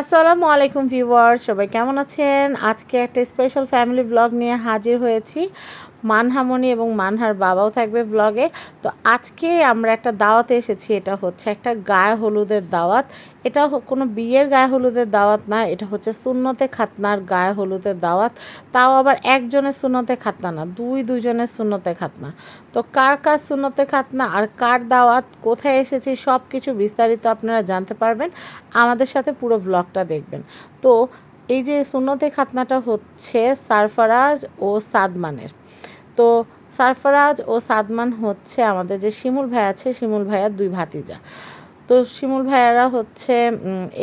আসসালামু আলাইকুম ভিউয়ার্স সবাই কেমন আছেন? আজকে একটা স্পেশাল ফ্যামিলি ব্লগ নিয়ে হাজির হয়েছি। মানহামণি এবং মানহার বাবাও থাকবে ব্লগে তো আজকে আমরা একটা দাওয়াতে এসেছি, এটা হচ্ছে একটা গায়ে হলুদের দাওয়াত। এটা কোনো বিয়ের গায়ে হলুদের দাওয়াত না, এটা হচ্ছে সুন্নতে খাতনার গায়ে হলুদের দাওয়াত। তাও আবার একজনের সুন্নতে খাতনা না, দুই দুজনের সুন্নতে খাতনা। তো কার কার সুন্নতে খাতনা আর কার দাওয়াত, কোথায় এসেছি সব কিছু বিস্তারিত আপনারা জানতে পারবেন। আমাদের সাথে পুরো ব্লগটা দেখবেন। তো এই যে সুন্নতে খাতনাটা হচ্ছে সারফারাজ ও সাদমানের। তো সারফরাজ ও সাদমান হচ্ছে আমাদের যে শিমুল ভাই আছে, শিমুল ভাইয়ার দুই ভাতিজা। তো শিমুল ভাইয়ারা হচ্ছে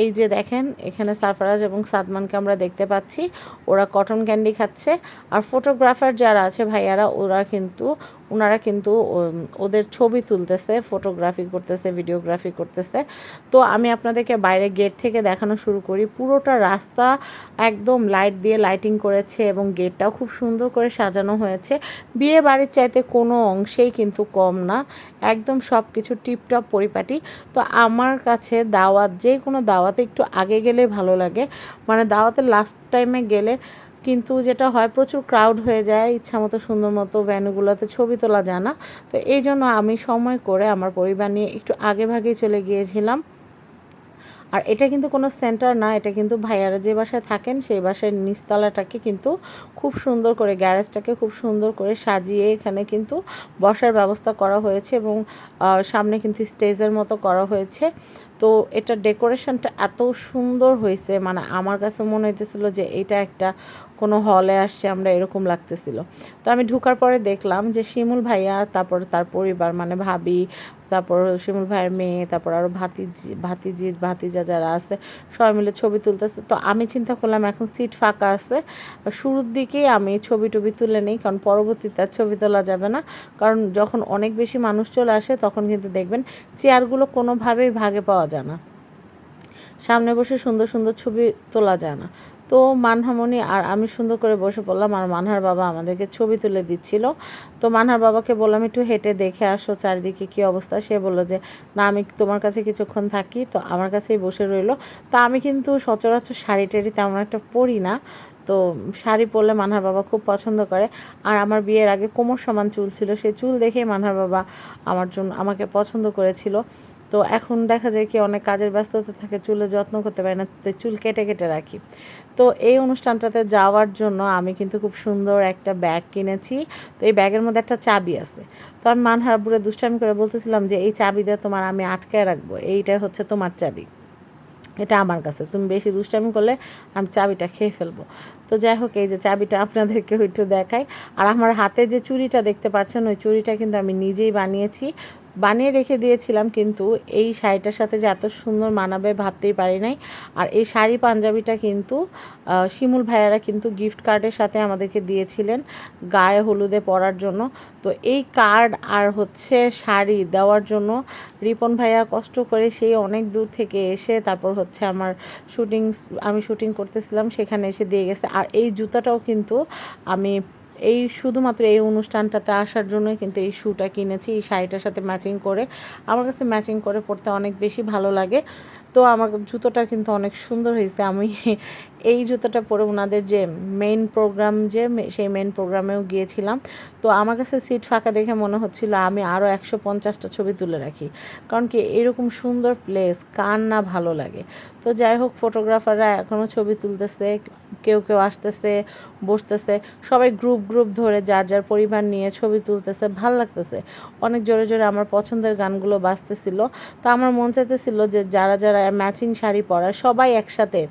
এই যে দেখেন, এখানে সারফারাজ এবং সাদমানকে আমরা দেখতে পাচ্ছি। ওরা কটন ক্যান্ডি খাচ্ছে। আর ফটোগ্রাফার যারা আছে ভাইয়ারা, ওরা কিন্তু ওনারা কিন্তু ওদের ছবি তুলতেছে ফটোগ্রাফি করতেছে ভিডিওগ্রাফি করতেছে। তো আমি আপনাদেরকে বাইরে গেট থেকে দেখানো শুরু করি। পুরোটা রাস্তা একদম লাইট দিয়ে লাইটিং করেছে এবং গেটটাও খুব সুন্দর করে সাজানো হয়েছে। বিয়ে বাড়ির চাইতে কোনো অংশেই কিন্তু কম না। একদম সব কিছু টিপটপ পরিপাটি। তো আমার কাছে দাওয়াত, যে কোনো দাওয়াতে একটু আগে গেলে ভালো লাগে। মানে দাওয়াতে লাস্ট টাইমে গেলে কিন্তু যেটা হয়, প্রচুর ক্রাউড হয়ে যায়, ইচ্ছা মতো সুন্দর মতো ভ্যানুগুলোতে ছবি তোলা যায় না। তো এই জন্য আমি সময় করে আমার পরিবার নিয়ে একটু আগে ভাগে চলে গিয়েছিলাম। আর এটা কিন্তু কোনো সেন্টার না, এটা কিন্তু ভাইয়ারা যে বাসায় থাকেন, সেই বাসার নিচতলাটাকে কিন্তু খুব সুন্দর করে গ্যারেজটাকে খুব সুন্দর করে সাজিয়ে এখানে কিন্তু বসার ব্যবস্থা করা হয়েছে এবং সামনে কিন্তু স্টেজের মতো করা হয়েছে। তো এটা ডেকোরেশনটা এত সুন্দর হয়েছে মানে আমার কাছে মনে হইতেছিল যে এটা একটা কোনো হলে আসছে, আমরা এরকম লাগতেছিল। তো আমি ঢুকার পরে দেখলাম যে শিমুল ভাইয়া, তারপর তার পরিবার মানে ভাবি, তারপর শিমুল ভাইয়ের মেয়ে, তারপর আরও ভাতিজি ভাতিজি, ভাতিজা যারা আছে, সবাই মিলে ছবি তুলতেছে। তো আমি চিন্তা করলাম, এখন সিট ফাঁকা আছে। শুরুর দিকেই আমি ছবি টবি তুলে নিই, কারণ পরবর্তীতে আর ছবি তোলা যাবে না। কারণ যখন অনেক বেশি মানুষ চলে আসে, তখন কিন্তু দেখবেন চেয়ারগুলো কোনোভাবেই ভাগে পাওয়া যায় না। সামনে বসে সুন্দর সুন্দর ছবি তোলা যায় না। তো মানহামণি আর আমি সুন্দর করে বসে পড়লাম আর মানহার বাবা আমাদেরকে ছবি তুলে দিচ্ছিল। তো মানহার বাবাকে বললাম, একটু হেঁটে দেখে আসো চারিদিকে কী অবস্থা? সে বলল যে, না, আমি তোমার কাছে কিছুক্ষণ থাকি, তো আমার কাছেই বসে রইল। তা আমি কিন্তু সচরাচর শাড়ি টাড়ি তেমন একটা পরি না। তো শাড়ি পরলে মানহার বাবা খুব পছন্দ করে। আর আমার বিয়ের আগে কোমর সমান চুল ছিল, সে চুল দেখেই মানহার বাবা আমার জন্য, আমাকে পছন্দ করেছিল। তো এখন দেখা যায় কি অনেক কাজের ব্যস্ততা থাকে, চুলের যত্ন করতে পারি না চুল কেটে কেটে রাখি। তো এই অনুষ্ঠানটাতে যাওয়ার জন্য আমি কিন্তু খুব সুন্দর একটা ব্যাগ কিনেছি। তো এই ব্যাগের মধ্যে একটা চাবি আছে। তো আমি মানহারাপুরে দুষ্টামি করে বলতেছিলাম যে, এই চাবি দিয়ে তোমার আমি আটকায় রাখব। এইটা হচ্ছে তোমার চাবি। এটা আমার কাছে। তুমি বেশি দুষ্টামি করলে আমি চাবিটা খেয়ে ফেলব। তো যাই হোক, এই যে চাবিটা আপনাদেরকে একটু দেখাই। আর আমার হাতে যে চুড়িটা দেখতে পাচ্ছেন, ওই চুড়িটা কিন্তু আমি নিজেই বানিয়েছি। বানিয়ে রেখে দিয়েছিলাম, কিন্তু এই শাড়িটার সাথে যে এত সুন্দর মানাবে ভাবতেই পারি নাই। আর এই শাড়ি পাঞ্জাবিটা কিন্তু শিমুল ভাইয়ারা কিন্তু গিফট কার্ডের সাথে আমাদেরকে দিয়েছিলেন গায়ে হলুদে পরার জন্য। তো এই কার্ড আর হচ্ছে শাড়ি দেওয়ার জন্য রিপন ভাইয়া কষ্ট করে সেই অনেক দূর থেকে এসে তারপর হচ্ছে আমার শুটিং আমি শুটিং করতেছিলাম, সেখানে এসে দিয়ে গেছে। আর এই জুতাটাও কিন্তু আমি এই শুধুমাত্র এই অনুষ্ঠানটাতে আসার জন্যই কিন্তু এই শ্যুটা কিনেছি, এই শাড়িটার সাথে ম্যাচিং করে। আমার কাছে ম্যাচিং করে পড়তে অনেক বেশি ভালো লাগে। তো আমার জুতোটা কিন্তু অনেক সুন্দর হয়েছে। আমি এই জুতোটা পরে ওনাদের যে মেইন প্রোগ্রাম যে সেই মেইন প্রোগ্রামেও গিয়েছিলাম। তো আমার কাছে সিট ফাঁকা দেখে মনে হচ্ছিল আমি আরও একশো পঞ্চাশটা ছবি তুলে রাখি। কারণ কি এরকম সুন্দর প্লেস কার না ভালো লাগে। তো যাই হোক ফটোগ্রাফাররা এখনও ছবি তুলতেছে, কেউ কেউ আসতেছে, বসতেছে। সবাই গ্রুপ গ্রুপ ধরে যার যার পরিবার নিয়ে ছবি তুলতেছে, ভালো লাগতেছে। অনেক জোরে জোরে আমার পছন্দের গানগুলো বাজতেছিল। তো আমার মন চাইতেছিল যে যারা যারা ম্যাচিং শাড়ি পরা সবাই একসাথে।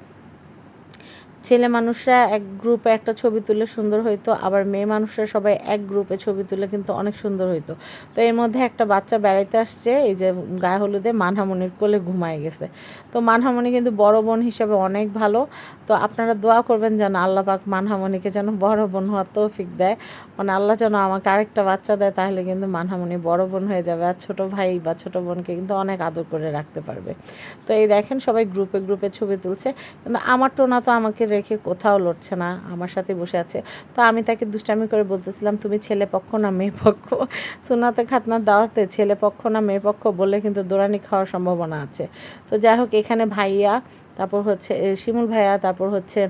ছেলে মানুষরা এক গ্রুপে একটা ছবি তুলে সুন্দর হইতো, আবার মেয়ে মানুষরা সবাই এক গ্রুপে ছবি তুলে কিন্তু অনেক সুন্দর হইতো। তো এর মধ্যে একটা বাচ্চা বেড়াইতে আসছে, এই যে গায়ে হলুদে মানহামণির কোলে ঘুমায় গেছে। তো মানহামণি কিন্তু বড় বোন হিসাবে অনেক ভালো তো আপনারা দোয়া করবেন যেন আল্লাহ পাক মানহামনিকে যেন বড় বোন হওয়ার তৌফিক দেয়। মানে আল্লাহ যেন আমাকে আরেকটা বাচ্চা দেয়, তাহলে কিন্তু মানহামনি বড় বোন হয়ে যাবে আর ছোটো ভাই বা ছোটো বোনকে কিন্তু অনেক আদর করে রাখতে পারবে। তো এই দেখেন সবাই গ্রুপে গ্রুপে ছবি তুলছে। কিন্তু আমার টোনা তো আমাকে রেখে কোথাও লড়ছে না, আমার সাথে বসে আছে। তো আমি তাকে দুষ্টামি করে বলতেছিলাম, তুমি ছেলে পক্ষ না মেয়ে পক্ষ? সোনাতে খাতনার দাওয়াতে, ছেলে পক্ষ না মেয়ে পক্ষ? বললে কিন্তু দৌড়ানি খাওয়ার সম্ভাবনা আছে। তো যাই হোক, এখানে ভাইয়া তারপর হচ্ছে শিমুল ভাইয়া, তারপর হচ্ছে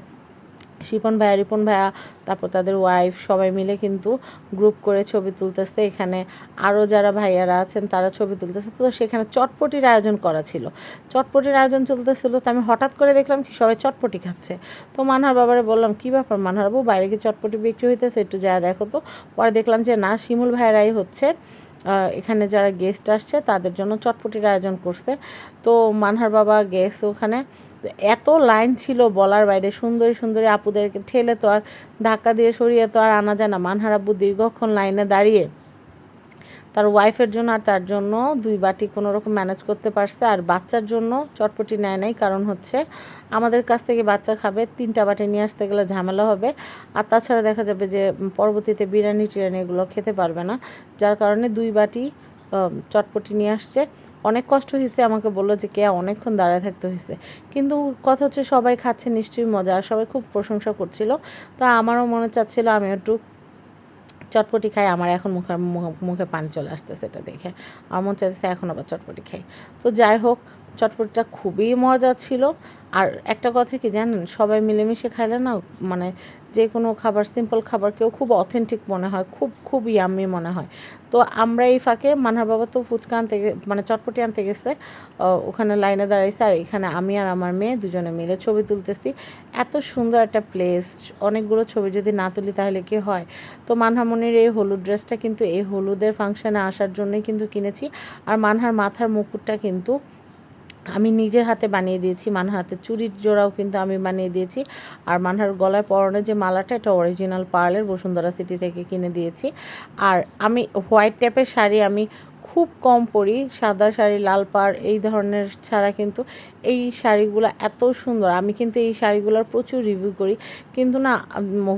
শিপন ভাইয়া, রিপন ভাইয়া, তারপর তাদের ওয়াইফ সবাই মিলে কিন্তু গ্রুপ করে ছবি তুলতেছে। এখানে আরও যারা ভাইয়ারা আছেন, তারা ছবি তুলতেছে। তো সেখানে চটপটির আয়োজন করা ছিল। চটপটির আয়োজন চলতেছিল তো আমি হঠাৎ করে দেখলাম কি সবাই চটপটি খাচ্ছে। তো মানহার বাবারে বললাম, কী ব্যাপার মানহার বাবু, বাইরে কি চটপটি বিক্রি হইতেছে? একটু যা দেখো তো। পরে দেখলাম যে, না, শিমুল ভাইয়ারাই হচ্ছে এখানে যারা গেস্ট আসছে, তাদের জন্য চটপটির আয়োজন করছে। তো মানহার বাবা গেছে ওখানে এত লাইন ছিল বলার বাইরে, সুন্দরী সুন্দরী আপুদেরকে ঠেলে তো আর ধাক্কা দিয়ে সরিয়ে তো আর আনা যায় না। মানহার আব্বু দীর্ঘক্ষণ লাইনে দাঁড়িয়ে তার ওয়াইফের জন্য আর তার জন্য দুই বাটি কোনো রকম ম্যানেজ করতে পারছে। আর বাচ্চার জন্য চটপটি নেয় নাই, কারণ হচ্ছে আমাদের কাছ থেকে বাচ্চা খাবে, তিনটা বাটি নিয়ে আসতে গেলে ঝামেলা হবে। আর তাছাড়া দেখা যাবে যে পরবর্তীতে বিরিয়ানি টিরিয়ানি এগুলো খেতে পারবে না, যার কারণে দুই বাটি চটপটি নিয়ে আসছে। অনেক কষ্ট হয়েছে, আমাকে বলল যে কে অনেকক্ষণ দাঁড়ায় থাকতে হয়েছে। কিন্তু কথা হচ্ছে সবাই খাচ্ছে, নিশ্চয়ই মজা, আর সবাই খুব প্রশংসা করছিল। তো আমারও মনে চাচ্ছিল আমি একটু চটপটি খাই, আমার এখন মুখে মুখে- পানি চলে আসতেছে সেটা দেখে। আমার মনে চাইতেছে এখন আবার চটপটি খাই। তো যাই হোক চটপটিটা খুবই মজা ছিল। আর একটা কথা কি জানেন, সবাই মিলেমিশে খাইলে না মানে যে কোনো খাবার সিম্পল খাবার কেউ খুব অথেন্টিক মনে হয়, খুব খুব ইয়াম্মি মনে হয়। তো আমরা এই ফাঁকে মানহার বাবা তো ফুচকা আনতে মানে চটপটি আনতে গেছে ওখানে লাইনে দাঁড়াইছে, আর এখানে আমি আর আমার মেয়ে দুজনে মিলে ছবি তুলতেছি। এত সুন্দর একটা প্লেস অনেকগুলো ছবি যদি না তুলি তাহলে কি হয়? তো মানহামনির এই হলুদ ড্রেসটা কিন্তু এই হলুদের ফাংশনে আসার জন্যই কিন্তু কিনেছি। আর মানহার মাথার মুকুটটা কিন্তু আমি নিজের হাতে বানিয়ে দিয়েছি, মানহার হাতে চুরির জোড়াও কিন্তু আমি বানিয়ে দিয়েছি। আর মানহার গলায় পরনে যে মালাটা, এটা অরিজিনাল পার্লের বসুন্ধরা সিটি থেকে কিনে দিয়েছি। আর আমি হোয়াইট টাইপের শাড়ি আমি খুব কম পরি। সাদা শাড়ি, লাল পাড়, এই ধরনের ছাড়া কিন্তু এই শাড়িগুলো এত সুন্দর। আমি কিন্তু এই শাড়িগুলোর প্রচুর রিভিউ করি। কিন্তু না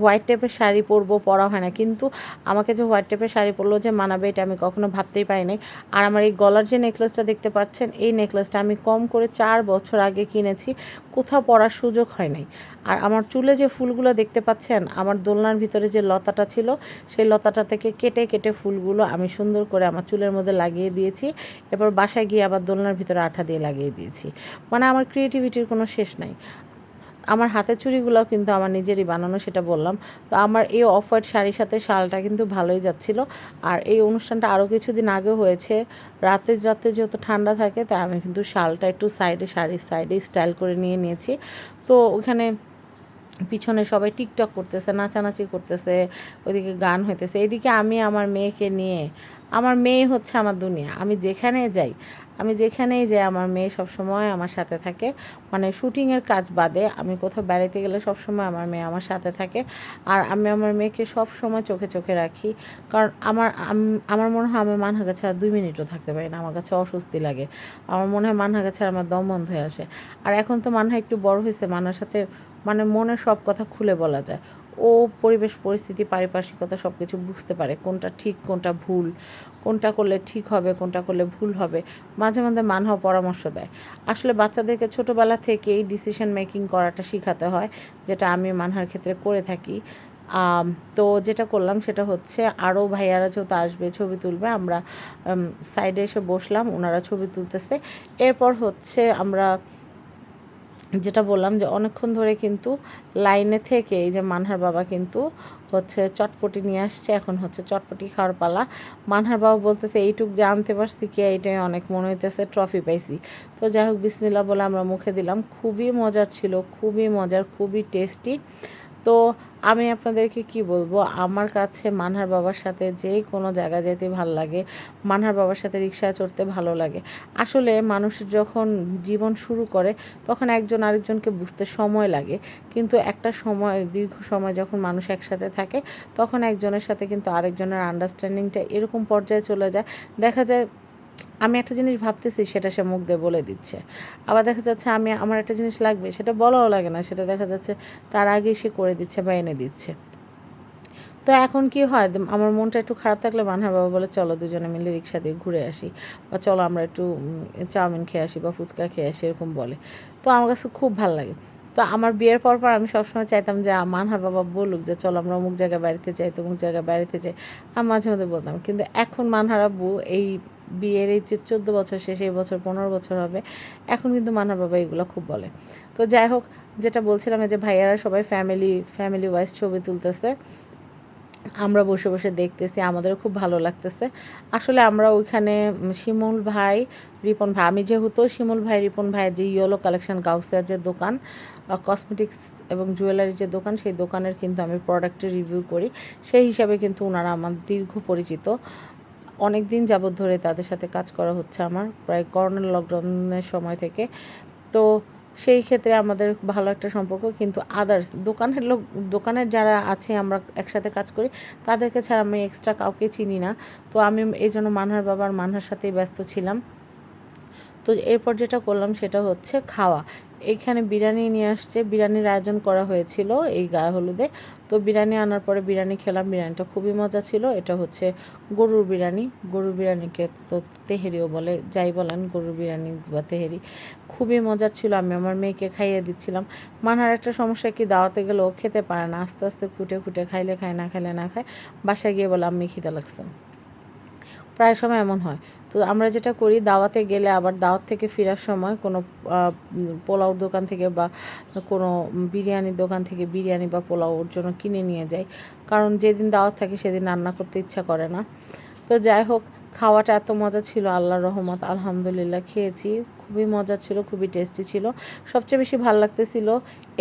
হোয়াইট টাইপের শাড়ি পরবো, পরা হয় না। কিন্তু আমাকে যে হোয়াইট টাইপের শাড়ি পরলো যে মানাবে, এটা আমি কখনো ভাবতেই পারি নাই। আর আমার এই গলার যে নেকলেসটা দেখতে পাচ্ছেন, এই নেকলেসটা আমি কম করে চার বছর আগে কিনেছি। কোথাও পড়ার সুযোগ হয় নাই। আর আমার চুলে যে ফুলগুলো দেখতে পাচ্ছেন, আমার দোলনার ভিতরে যে লতাটা ছিল, সেই লতাটা থেকে কেটে কেটে ফুলগুলো আমি সুন্দর করে আমার চুলের মধ্যে লাগিয়ে দিয়েছি। এরপর বাসায় গিয়ে আবার দোলনার ভিতরে আঠা দিয়ে লাগিয়ে দিয়েছি। মানে আমার ক্রিয়েটিভিটির কোনো শেষ নাই। আমার হাতের চুড়িগুলোও কিন্তু আমার নিজেরই বানানো, সেটা বললাম। তো আমার এই অফ হোয়াইট শাড়ির সাথে শালটা কিন্তু ভালোই যাচ্ছিল। আর এই অনুষ্ঠানটা আরও কিছুদিন আগে হয়েছে। রাতে রাতে যেহেতু ঠান্ডা থাকে, তাই আমি কিন্তু শালটা একটু সাইডে, শাড়ির সাইডে স্টাইল করে নিয়ে নিয়েছি। তো ওখানে পিছনে সবাই টিকটক করতেছে, নাচানাচি করতেছে, ওইদিকে গান হইতেছে। এদিকে আমি, আমার মেয়েকে নিয়ে, আমার মেয়ে হচ্ছে আমার দুনিয়া। আমি যেখানে যাই আমি যেখানেই যাই, আমার মেয়ে সব সময় আমার সাথে থাকে। মানে শুটিংয়ের কাজ বাদে আমি কোথাও বেড়াতে গেলে সব সময় আমার মেয়ে আমার সাথে থাকে। আর আমি আমার মেয়েকে সব সময় চোখে চোখে রাখি। কারণ আমার আমার মনে হয় আমি মানহাগা আর দুই মিনিটও থাকতে পারি না। আমার কাছে অস্বস্তি লাগে। আমার মনে হয় মানহাগা ছাড়া আমার দম বন্ধ হয়ে আসে। আর এখন তো মানহা একটু বড় হয়েছে মানার সাথে মানে মনের সব কথা খুলে বলা যায়। ও পরিবেশ, পরিস্থিতি, পারিপার্শ্বিকতা সব কিছু বুঝতে পারে কোনটা ঠিক, কোনটা ভুল, কোনটা করলে ঠিক হবে, কোনটা করলে ভুল হবে। মাঝে মাঝে মানহাও পরামর্শ দেয়। আসলে বাচ্চাদেরকে ছোটোবেলা থেকেই ডিসিশন মেকিং করাটা শেখাতে হয়, যেটা আমি মানহার ক্ষেত্রে করে থাকি। তো যেটা করলাম সেটা হচ্ছে আরও ভাইয়ারা যেহেতু আসবে, ছবি তুলবে, আমরা সাইডে এসে বসলাম ওনারা ছবি তুলতেছে। এরপর হচ্ছে আমরা যেটা বললাম যে অনেকক্ষণ ধরে কিন্তু লাইনে থেকে এই যে মানহার বাবা কিন্তু হচ্ছে চটপটি নিয়ে আসছে, এখন হচ্ছে চটপটি খাওয়ার পালা। মানহার বাবা বলতেছে, এইটুক জানতে পারছি কি, এইটাই অনেক মনে হইতেছে, ট্রফি পাইছি। তো যাই হোক বিসমিল্লা বলে আমরা মুখে দিলাম। খুবই মজার ছিল, খুবই মজার, খুবই টেস্টি। তো আমি আপনাদেরকে কি বলব? আমার কাছে মানহার বাবার সাথে যে কোনো জায়গায় যেতে ভালো লাগে। মানহার বাবার সাথে রিক্সায় চড়তে ভালো লাগে। আসলে মানুষ যখন জীবন শুরু করে, তখন একজন আরেকজনকে বুঝতে সময় লাগে। কিন্তু একটা সময়, দীর্ঘ সময় যখন মানুষ একসাথে থাকে, তখন একজনের সাথে কিন্তু আরেকজনের আন্ডারস্ট্যান্ডিংটা এরকম পর্যায়ে চলে যায়। দেখা যায় আমি একটা জিনিস ভাবতেছি, সেটা সে মুখ দিয়ে বলে দিচ্ছে। আবার দেখা যাচ্ছে আমি, আমার একটা জিনিস লাগবে, সেটা বলাও লাগে না, সেটা দেখা যাচ্ছে তার আগেই সে করে দিচ্ছে বা এনে দিচ্ছে। তো এখন কি হয়? আমার মনটা একটু খারাপ থাকলে মানহার বাবা বলে, চলো দুজনে মিলে রিক্সা দিয়ে ঘুরে আসি বা চলো আমরা একটু চাউমিন খেয়ে আসি বা ফুচকা খেয়ে আসি, এরকম বলে। তো আমার কাছে খুব ভালো লাগে। তো আমার বিয়ের পর পর আমি সবসময় চাইতাম যে, মানহার বাবা বলুক যে, চলো আমরা অমুক জায়গায় বাড়িতে যাই, তমুক জায়গায় বাড়িতে যাই আমি মাঝে মধ্যে বলতাম। কিন্তু এখন মানহার আব্বু এই বিয়ের এই যে চোদ্দ বছর শেষে, এই বছর পনেরো বছর হবে, এখন কিন্তু মানহার বাবা এগুলো খুব বলে। তো যাই হোক, যেটা বলছিলাম যে ভাইয়ারা সবাই ফ্যামিলি ফ্যামিলি ওয়াইজ ছবি তুলতেছে। আমরা বসে বসে দেখতেছি, আমাদেরও খুব ভালো লাগতেছে। আসলে আমরা ওইখানে শিমুল ভাই, রিপন ভাই, আমি যেহেতু শিমুল ভাই, রিপন ভাইয়ের যে ইয়েলো কালেকশন গাউসিয়ার যে দোকান কসমেটিক্স এবং জুয়েলারি যে দোকান, সেই দোকানের কিন্তু আমি প্রোডাক্টের রিভিউ করি। সেই হিসাবে কিন্তু ওনারা আমার দীর্ঘ পরিচিত। অনেক দিন যাবৎ ধরে তাদের সাথে কাজ করা হচ্ছে আমার, প্রায় করোনা লকডাউনের সময় থেকে। তো সেই ক্ষেত্রে আমাদের ভালো একটা সম্পর্ক, কিন্তু আদার্স দোকানের লোক, দোকানের যারা আছে আমরা একসাথে কাজ করি, তাদেরকে ছাড়া আমি এক্সট্রা কাউকে চিনি না। তো আমি এই জন্য মানহার বাবার মানহার সাথেই ব্যস্ত ছিলাম। তো এরপর যেটা করলাম সেটা হচ্ছে খাওয়া। এইখানে বিরিয়ানি নিয়ে আসছে। বিরিয়ানির আয়োজন করা হয়েছিল এই গায়ে হলুদে। তো বিরিয়ানি আনার পরে বিরিয়ানি খেলাম। বিরিয়ানিটা খুবই মজা ছিল। এটা হচ্ছে গরুর বিরিয়ানি। গরুর বিরিয়ানিকে তো তেহেরিও বলে, যাই বলেন, গরুর বিরিয়ানি বা তেহেরি। খুবই মজা ছিল। আমি আমার মেয়েকে খাইয়ে দিচ্ছিলাম। মানার একটা সমস্যা কি, দাওয়াতে গেলেও খেতে পারে না। আস্তে আস্তে খুঁটে খুঁটে খাইলে খায়, না খাইলে না খায়। বাসায় গিয়ে বলে আমি খিদে লাগছে। প্রায় সময় এমন হয়। তো আমরা যেটা করি, দাওয়াতে গেলে আবার দাওয়াত থেকে ফেরার সময় কোনো পোলাওর দোকান থেকে বা কোনো বিরিয়ানির দোকান থেকে বিরিয়ানি বা পোলাওর জন্য কিনে নিয়ে যাই। কারণ যেদিন দাওয়াত থাকে সেদিন রান্না করতে ইচ্ছা করে না। তো যাই হোক, খাওয়াটা এত মজা ছিল, আল্লাহর রহমত, আলহামদুলিল্লাহ খেয়েছি। খুবই মজা ছিল, খুবই টেস্টি ছিল। সবচেয়ে বেশি ভালো লাগতেছিল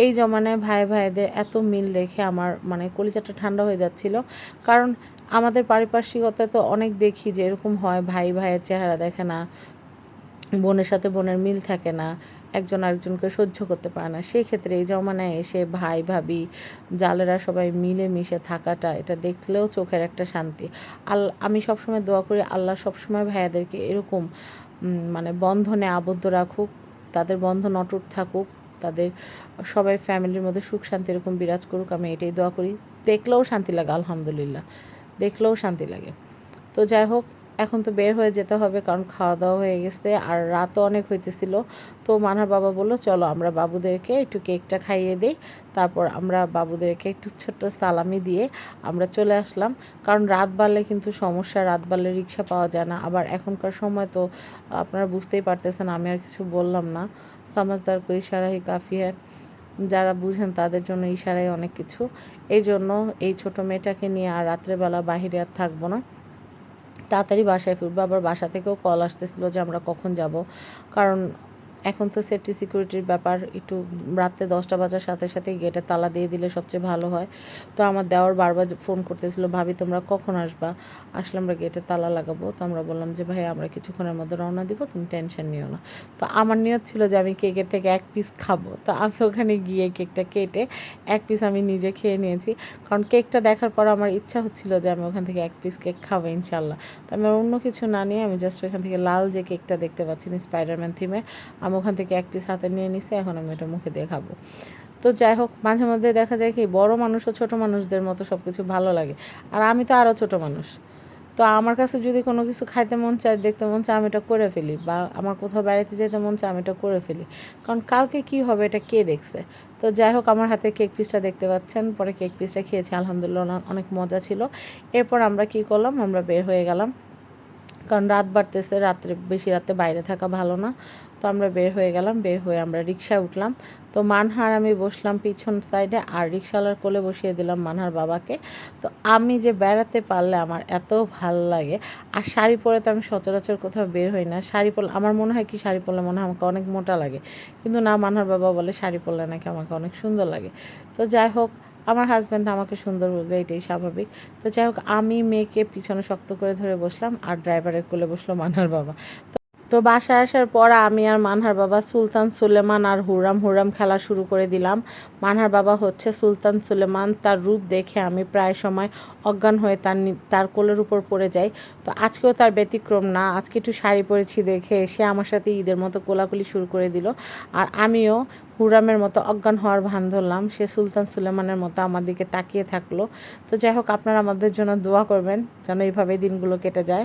এই জমানায় ভাই ভাইদের এত মিল দেখে আমার মানে কলিজাটা ঠান্ডা হয়ে যাচ্ছিল। কারণ আমাদের পারিপার্শ্বিকতায় তো অনেক দেখি যে এরকম হয়, ভাই ভাইয়ের চেহারা দেখে না, বোনের সাথে বোনের মিল থাকে না, একজন আরেকজনকে সহ্য করতে পারে না। সেই ক্ষেত্রে এই জমানায় এসে ভাই, ভাবি, জালেরা সবাই মিলে মিশে থাকাটা, এটা দেখলেও চোখের একটা শান্তি। আল, আমি সবসময় দোয়া করি আল্লাহ সবসময় ভাইয়াদেরকে এরকম মানে বন্ধনে আবদ্ধ রাখুক, তাদের বন্ধন অটুট থাকুক, তাদের সবাই ফ্যামিলির মধ্যে সুখ শান্তি এরকম বিরাজ করুক, আমি এটাই দোয়া করি। দেখলেও শান্তি লাগে, আলহামদুলিল্লাহ। দেখলেও শান্তি লাগে। তো যাই হোক, এখন তো বের হয়ে যেতে হবে কারণ খাওয়া দাওয়া হয়ে গেছে আর রাতও অনেক হইতেছিল। তো মানার বাবা বলল, চলো আমরা বাবুদেরকে একটু কেকটা খাইয়ে দিই। তারপর আমরা বাবুদেরকে একটু ছোট্ট সালামি দিয়ে আমরা চলে আসলাম। কারণ রাত বাড়লে কিন্তু সমস্যা, রাত বাড়লে রিক্সা পাওয়া যায় না। আবার এখনকার সময় তো আপনারা বুঝতেই পারতেছেন, আমি আর কিছু বললাম না। সমাজদার কো ইশারাহি কাফি হ্যাঁ যারা বুঝেন তাদের জন্য ইশারাই অনেক কিছু। এই জন্য এই ছোট মেয়েটাকে নিয়ে আর রাত্রেবেলা বাহিরে আর থাকব না। তাড়াতাড়ি বাসায় ফিরবো। আবার বাসা থেকেও কল আসতেছিল যে আমরা কখন যাব। কারণ এখন তো সেফটি সিকিউরিটির ব্যাপার একটু রাত্রে দশটা বাজার সাথে সাথে গেটে তালা দিয়ে দিলে সবচেয়ে ভালো হয়। তো আমার দেওয়ার বারবার ফোন করতেছিল, ভাবি, তোমরা কখন আসবা? আসলে আমরা গেটে তালা লাগাবো। তো আমরা বললাম যে ভাই আমরা কিছুক্ষণের মধ্যে রওনা দিব, তুমি টেনশন নিও না। তো আমার নিয়ত ছিল যে, আমি কেকের থেকে এক পিস খাব। তো আমি ওখানে গিয়ে কেকটা কেটে এক পিস আমি নিজে খেয়ে নিয়েছি। কারণ কেকটা দেখার পর আমার ইচ্ছা হচ্ছিল যে, আমি ওখান থেকে এক পিস কেক খাব ইনশাল্লাহ তো আমি অন্য কিছু না নিয়ে, আমি জাস্ট ওখান থেকে লাল যে কেকটা দেখতে পাচ্ছি স্পাইডারম্যান থিমে আমি ওখান থেকে এক পিস হাতে নিয়ে নিছি, এখন আমি এটা মুখে দিয়ে খাব। তো যাই হোক, মাঝে মধ্যে দেখা যায় কি, বড় মানুষ ও ছোটো মানুষদের মতো সব কিছু ভালো লাগে। আর আমি তো আরও ছোটো মানুষ। তো আমার কাছে যদি কোনো কিছু খাইতে মন চায়, দেখতে মন চায়, আমি এটা করে ফেলি। বা আমার কোথাও বেড়াতে যেতে মন চায়, আমি এটা করে ফেলি। কারণ কালকে কি হবে, এটা কে দেখছে? তো যাই হোক, আমার হাতে কেক পিসটা দেখতে পাচ্ছেন। পরে কেক পিসটা খেয়েছি, আলহামদুলিল্লাহ অনেক- অনেক মজা ছিল। এরপর আমরা কি করলাম, আমরা বের হয়ে গেলাম। কারণ রাত বাড়তেছে, রাত্রে, বেশি রাতে বাইরে থাকা ভালো না। তো আমরা বের হয়ে গেলাম, বের হয়ে আমরা রিক্সায় উঠলাম। তো মানহার আমি বসলাম পিছন সাইডে আর রিক্সাওয়ালার কোলে বসিয়ে দিলাম মানহার বাবাকে। তো আমি যে বেড়াতে পারলে আমার এত ভালো লাগে। আর শাড়ি পরে তো আমি সচরাচর কোথাও বের হই না। শাড়ি পরলে, আমার মনে হয় কি শাড়ি পরলে মনে হয় আমাকে অনেক মোটা লাগে। কিন্তু না, মানহার বাবা বলে শাড়ি পরলে নাকি আমাকে অনেক সুন্দর লাগে। তো যাই হোক আমার হাজব্যান্ড আমাকে সুন্দর বলবে, এটাই স্বাভাবিক। তো যাই হোক, আমি মেয়েকে পিছনে শক্ত করে ধরে বসলাম আর ড্রাইভারের কোলে বসল মানহার বাবা। তো বাসায় আসার পর আমি আর মানহার বাবা সুলতান সুলেমান আর হুরাম হুরাম খেলা শুরু করে দিলাম। মানহার বাবা হচ্ছে সুলতান সুলেমান, তার রূপ দেখে আমি প্রায় সময় অজ্ঞান হয়ে তার তার কোলের উপর পড়ে যাই। তো আজকেও তার ব্যতিক্রম না, আজকে একটু শাড়ি পরেছি দেখে সে আমার সাথে ঈদের মতো কোলাকুলি শুরু করে দিল। আর আমিও হুরামের মতো অজ্ঞান হওয়ার ভান ধরলাম। সে সুলতান সুলেমানের মতো আমার দিকে তাকিয়ে থাকল। তো যাই হোক, আপনারা আমাদের জন্য দোয়া করবেন যেন এইভাবে দিনগুলো কেটে যায়।